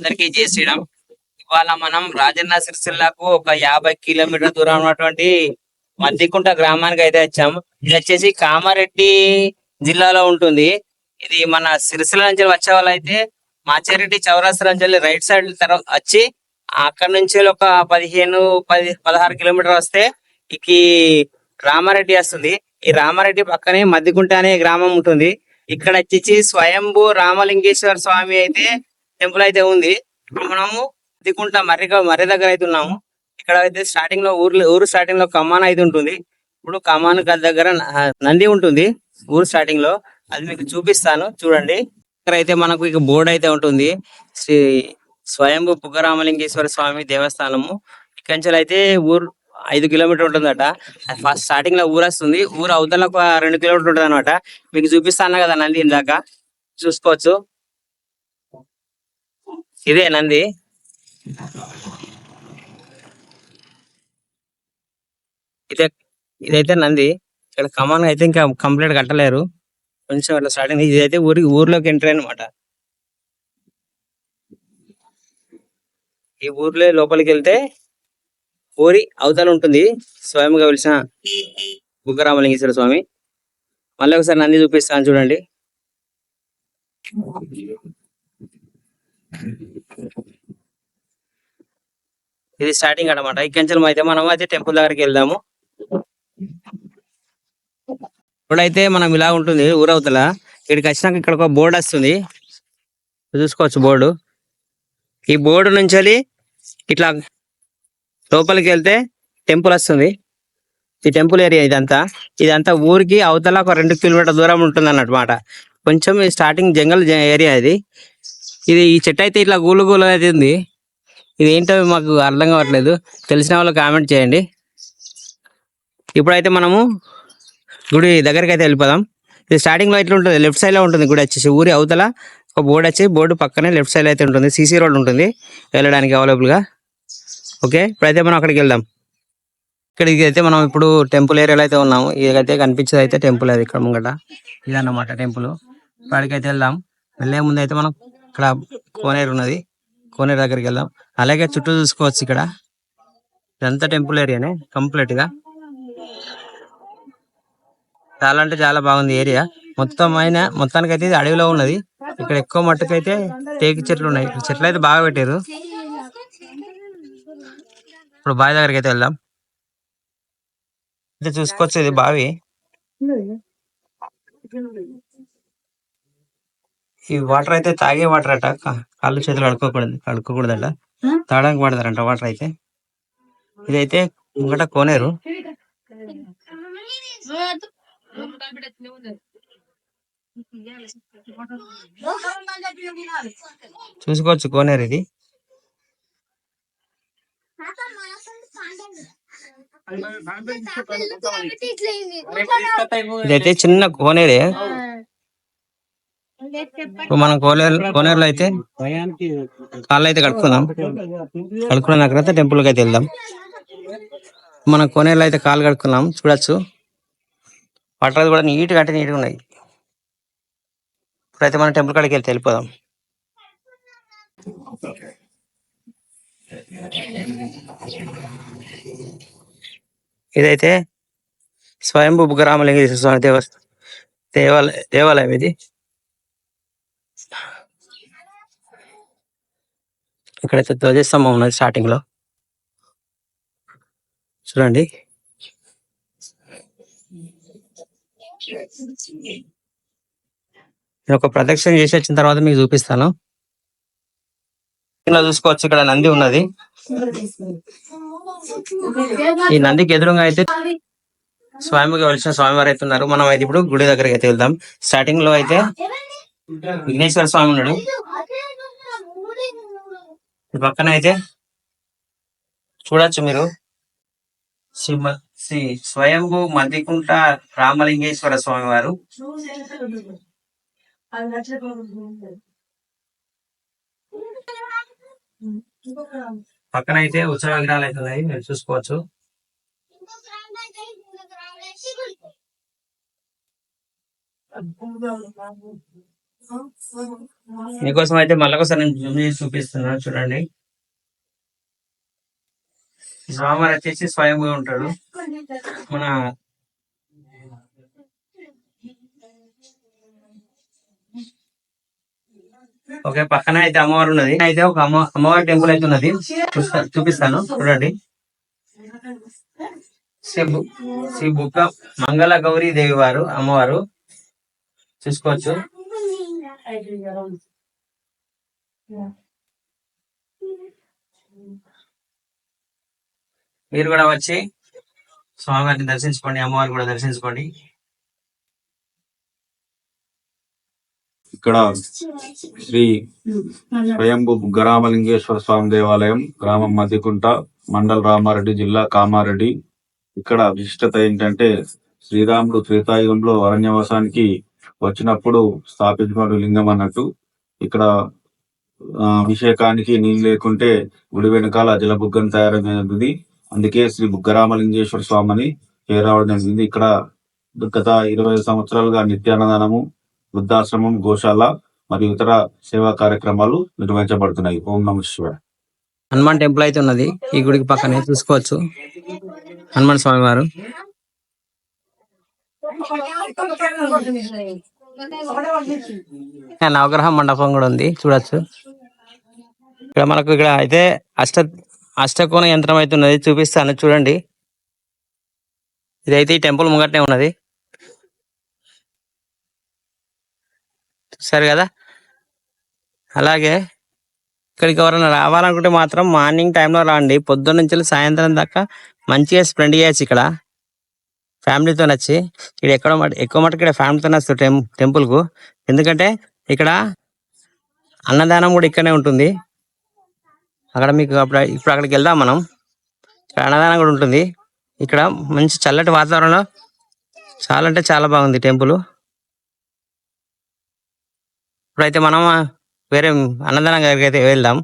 అందరికీ జై శ్రీరామ్. ఇవాళ మనం రాజన్న సిరిసిల్లకు ఒక యాభై కిలోమీటర్ దూరం ఉన్నటువంటి మద్దికుంట గ్రామానికి అయితే వచ్చాము. ఇది వచ్చేసి కామారెడ్డి జిల్లాలో ఉంటుంది. ఇది మన సిరిసిల్ల నుంచి వచ్చే వాళ్ళైతే మాచారెడ్డి చౌరాస్తా నుంచి రైట్ సైడ్ తర్వాత వచ్చి అక్కడ నుంచి ఒక పదిహేను పది పదహారు కిలోమీటర్ వస్తే ఇక రామారెడ్డి వస్తుంది. ఈ రామారెడ్డి పక్కనే మద్దికుంట అనే గ్రామం ఉంటుంది. ఇక్కడ వచ్చేసి స్వయంభూ రామలింగేశ్వర స్వామి అయితే టెంపుల్ అయితే ఉంది. మనము మద్దికుంట మర్రి మర్రి దగ్గర అయితే ఉన్నాము. ఇక్కడ అయితే స్టార్టింగ్లో ఊరు ఊరు స్టార్టింగ్లో కమాన్ అయితే ఉంటుంది. ఇప్పుడు కమాన్ దగ్గర నంది ఉంటుంది. ఊరు స్టార్టింగ్లో. అది మీకు చూపిస్తాను. చూడండి. ఇక్కడ అయితే మనకు ఇక బోర్డు అయితే ఉంటుంది. శ్రీ స్వయంభూ పుగ్గరామలింగేశ్వర స్వామి దేవస్థానము. ఇక్కడి నుంచి అయితే ఊరు ఐదు కిలోమీటర్ ఉంటుందట. ఫస్ట్ స్టార్టింగ్లో ఊరు వస్తుంది. ఊరు అవతల ఒక రెండు కిలోమీటర్ ఉంటుంది అనమాట మీకు చూపిస్తాను కదా నంది ఇందాక. చూసుకోవచ్చు. ఇదే నంది. ఇదే ఇదైతే నంది. ఇక్కడ కమాన్ అయితే ఇంకా కంప్లీట్ కట్టలేరు. కొంచెం అట్లా స్టార్టింగ్ ఇదైతే ఊరికి ఊర్లోకి ఎంట్రీ అనమాట ఈ ఊర్లో లోపలికి వెళ్తే ఊరి అవతల ఉంటుంది. స్వయంగా వెలిసిన బుగ్గరామలింగేశ్వర స్వామి. మళ్ళీ ఒకసారి నంది చూపిస్తాను చూడండి. ఇది స్టార్టింగ్ అన్నమాట. ఇక్కడి నుంచి అయితే మనం అయితే టెంపుల్ దగ్గరికి వెళ్దాము. ఇప్పుడైతే మనం ఇలా ఉంటుంది ఊరవతల ఇక్కడికి వచ్చినాక ఇక్కడ ఒక బోర్డు వస్తుంది. చూసుకోవచ్చు బోర్డు. ఈ బోర్డు నుంచి ఇట్లా లోపలికి వెళ్తే టెంపుల్ వస్తుంది. ఈ టెంపుల్ ఏరియా ఇదంతా. ఇదంతా ఊరికి అవతల ఒక రెండు కిలోమీటర్ దూరం ఉంటుంది అన్నమాట కొంచెం స్టార్టింగ్ జంగల్ ఏరియా ఇది. ఇది ఈ చెట్టు అయితే ఇట్లా గూలు గూలు అయితే ఉంది. ఇది ఏంటో మాకు అర్థం కావట్లేదు. తెలిసిన వాళ్ళు కామెంట్ చేయండి. ఇప్పుడైతే మనము గుడి దగ్గరికి అయితే వెళ్ళిపోదాం. ఇది స్టార్టింగ్లో ఇట్లా ఉంటుంది. లెఫ్ట్ సైడ్లో ఉంటుంది గుడి వచ్చేసి. ఊరి అవతల ఒక బోర్డు వచ్చి బోర్డు పక్కనే లెఫ్ట్ సైడ్ అయితే ఉంటుంది. సీసీ రోడ్ ఉంటుంది వెళ్ళడానికి అవైలబుల్గా. ఓకే? ఇప్పుడైతే మనం అక్కడికి వెళ్దాం. ఇక్కడికి అయితే మనం ఇప్పుడు టెంపుల్ ఏరియాలో అయితే ఉన్నాము. ఇదైతే కనిపించేది అయితే టెంపుల్ అది ఇక్కడ ముంగట. ఇదన్నమాట టెంపుల్. ఇక్కడికి అయితే వెళ్దాం. వెళ్ళే ముందు అయితే మనం ఇక్కడ కోనేరు ఉన్నది. కోనేరు దగ్గరికి వెళ్దాం. అలాగే చుట్టూ చూసుకోవచ్చు ఇక్కడ. ఇదంతా టెంపుల్ ఏరియానే కంప్లీట్గా. చాలా అంటే చాలా బాగుంది ఏరియా. మొత్తం అయిన మొత్తానికి అయితే ఇది అడవిలో ఉన్నది. ఇక్కడ ఎక్కువ మట్టుకు అయితే చెట్లు ఉన్నాయి. ఇక్కడ చెట్లు అయితే బాగా పెట్టారు. ఇప్పుడు బావి దగ్గరికి అయితే వెళ్దాం. ఇది చూసుకోవచ్చు ఇది బావి. ఈ వాటర్ అయితే తాగే వాటర్ అట. కా- కాళ్ళు చేతులు కడుక్కోకూడదు కడుక్కోకూడదట. తాగడానికి వాడతారంట వాటర్ అయితే. ఇదైతే ముంగట కోనేరు. చూసుకోవచ్చు కోనేరు ఇది. ఇదైతే చిన్న కోనేరే. ఇప్పుడు మనం కోనేరు కోనేరులో అయితే కాళ్ళు అయితే కడుక్కుందాం. కడుక్కున్న తర్వాత టెంపుల్కి అయితే వెళ్దాం. మనం కోనేరులో అయితే కాళ్ళు కడుక్కున్నాం. చూడొచ్చు. వాటర్ కూడా నీట్గా అంటే నీట్గా ఉన్నాయి. ఇప్పుడైతే మనం టెంపుల్ కాడికి వెళ్తే వెళ్ళిపోదాం. ఇదైతే స్వయంభూ బుగ్గరామలింగేశ్వర స్వామి దేవస్థ దేవాలయ దేవాలయం ఇది. ఇక్కడైతే ధ్వజస్తంభం ఉన్నది స్టార్టింగ్లో. చూడండి. నేను ఒక ప్రదక్షిణ చేసి వచ్చిన తర్వాత మీకు చూపిస్తాను. చూసుకోవచ్చు ఇక్కడ నంది ఉన్నది. ఈ నందికి ఎదురుగా అయితే స్వామికి వచ్చిన స్వామివారు అయితే ఉన్నారు. మనం అయితే ఇప్పుడు గుడి దగ్గరికి అయితే వెళ్దాం. స్టార్టింగ్లో అయితే విఘ్నేశ్వర స్వామి ఉన్నాడు. ఈ పక్కన అయితే చూడొచ్చు మీరు. శ్రీ శ్రీ స్వయంభూ మద్దికుంట రామలింగేశ్వర స్వామి వారు. పక్కన అయితే ఉత్సవ విగ్రహాలు అయితే ఉన్నాయి మీరు చూసుకోవచ్చు. మీకోసం అయితే మళ్ళొకసారి నేను జూమ్ చేసి చూపిస్తున్నాను చూడండి. స్వామివారు వచ్చేసి స్వయంగా ఉంటాడు. మన ఓకే పక్కన అయితే అమ్మవారు ఉన్నది. అయితే ఒక అమ్మ అమ్మవారి టెంపుల్ అయితే ఉన్నది. చూపిస్తాను. చూడండి. శ్రీ శ్రీ బుక్క మంగళ గౌరీ దేవి వారు అమ్మవారు. చూసుకోవచ్చు. మీరు కూడా వచ్చి స్వామివారిని దర్శించుకోండి అమ్మవారిని కూడా దర్శించుకోండి. ఇక్కడ శ్రీ స్వయంభు గ్రామలింగేశ్వర స్వామి దేవాలయం గ్రామం మధ్యకుంట మండల్ రామారెడ్డి జిల్లా కామారెడ్డి. ఇక్కడ విశిష్టత ఏంటంటే శ్రీరాముడు త్రేతాయుగంలో అరణ్యవాసానికి వచ్చినప్పుడు స్థాపించిన లింగం అన్నట్టు ఇక్కడ అభిషేకానికి నీళ్ళు లేకుంటే గుడి వెనకాల జలబుగ్గను తయారైనది. అందుకే శ్రీ బుగ్గరామలింగేశ్వర స్వామి అని పేరు రావడం జరిగింది. ఇక్కడ గత ఇరవై సంవత్సరాలుగా నిత్యాన్నదానము వృద్ధాశ్రమం గోశాల మరియు ఇతర సేవా కార్యక్రమాలు నిర్వహించబడుతున్నాయి. ఓం నమ శివాయ. హనుమాన్ టెంపుల్ అయితే ఉన్నది. ఈ గుడికి పక్కనే చూసుకోవచ్చు. హనుమాన్ స్వామి వారు. నవగ్రహ మండపం కూడా ఉంది చూడొచ్చు. ఇక్కడ మనకు ఇక్కడ అయితే అష్ట అష్టకోణ యంత్రం అయితే ఉన్నది చూపిస్తాను చూడండి. ఇదైతే ఈ టెంపుల్ ముంగట్నే ఉన్నది. చూసారు కదా? అలాగే ఇక్కడికి ఎవరైనా రావాలనుకుంటే మాత్రం మార్నింగ్ టైంలో రాండి పొద్దున్న నుంచి సాయంత్రం దాకా మంచిగా స్పెండ్ చేయొచ్చు ఇక్కడ. ఫ్యామిలీతో వచ్చి ఇక్కడ ఎక్కడ ఎక్కువ మటుకు ఇక్కడ ఫ్యామిలీతో వస్తారు టెం టెంపుల్కు. ఎందుకంటే ఇక్కడ అన్నదానం కూడా ఇక్కడనే ఉంటుంది. అక్కడ మీకు అప్పుడు ఇప్పుడు అక్కడికి వెళ్దాం మనం. ఇక్కడ అన్నదానం కూడా ఉంటుంది. ఇక్కడ మంచి చల్లటి వాతావరణంలో చాలా అంటే చాలా బాగుంది టెంపుల్. ఇప్పుడైతే మనం వేరే అన్నదానం గారికి అయితే వెళ్దాం.